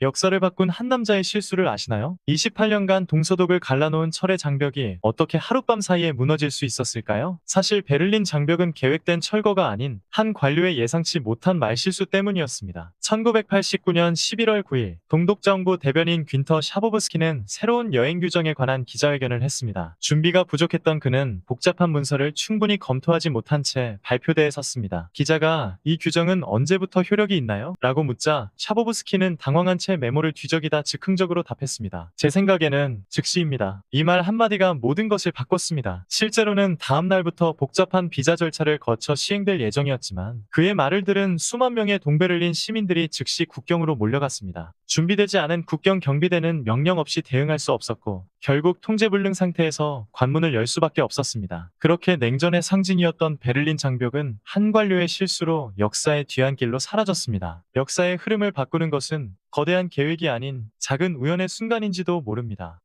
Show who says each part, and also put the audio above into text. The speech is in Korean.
Speaker 1: 역사를 바꾼 한 남자의 실수를 아시나요? 28년간 동서독을 갈라놓은 철의 장벽이 어떻게 하룻밤 사이에 무너질 수 있었을까요? 사실 베를린 장벽은 계획된 철거가 아닌 한 관료의 예상치 못한 말실수 때문이었습니다. 1989년 11월 9일 동독정부 대변인 귄터 샤보브스키는 새로운 여행 규정에 관한 기자회견을 했습니다. 준비가 부족했던 그는 복잡한 문서를 충분히 검토하지 못한 채 발표대에 섰습니다. 기자가 이 규정은 언제부터 효력이 있나요? 라고 묻자 샤보브스키는 당황한 채 메모를 뒤적이다 즉흥적으로 답했습니다. 제 생각에는 즉시입니다. 이 말 한마디가 모든 것을 바꿨습니다. 실제로는 다음 날부터 복잡한 비자 절차를 거쳐 시행될 예정이었지만 그의 말을 들은 수만 명의 동베를린 시민들이 즉시 국경으로 몰려갔습니다. 준비되지 않은 국경 경비대는 명령 없이 대응할 수 없었고 결국 통제불능 상태에서 관문을 열 수밖에 없었습니다. 그렇게 냉전의 상징이었던 베를린 장벽은 한 관료의 실수로 역사의 뒤안길로 사라졌습니다. 역사의 흐름을 바꾸는 것은 거대한 계획이 아닌 작은 우연의 순간인지도 모릅니다.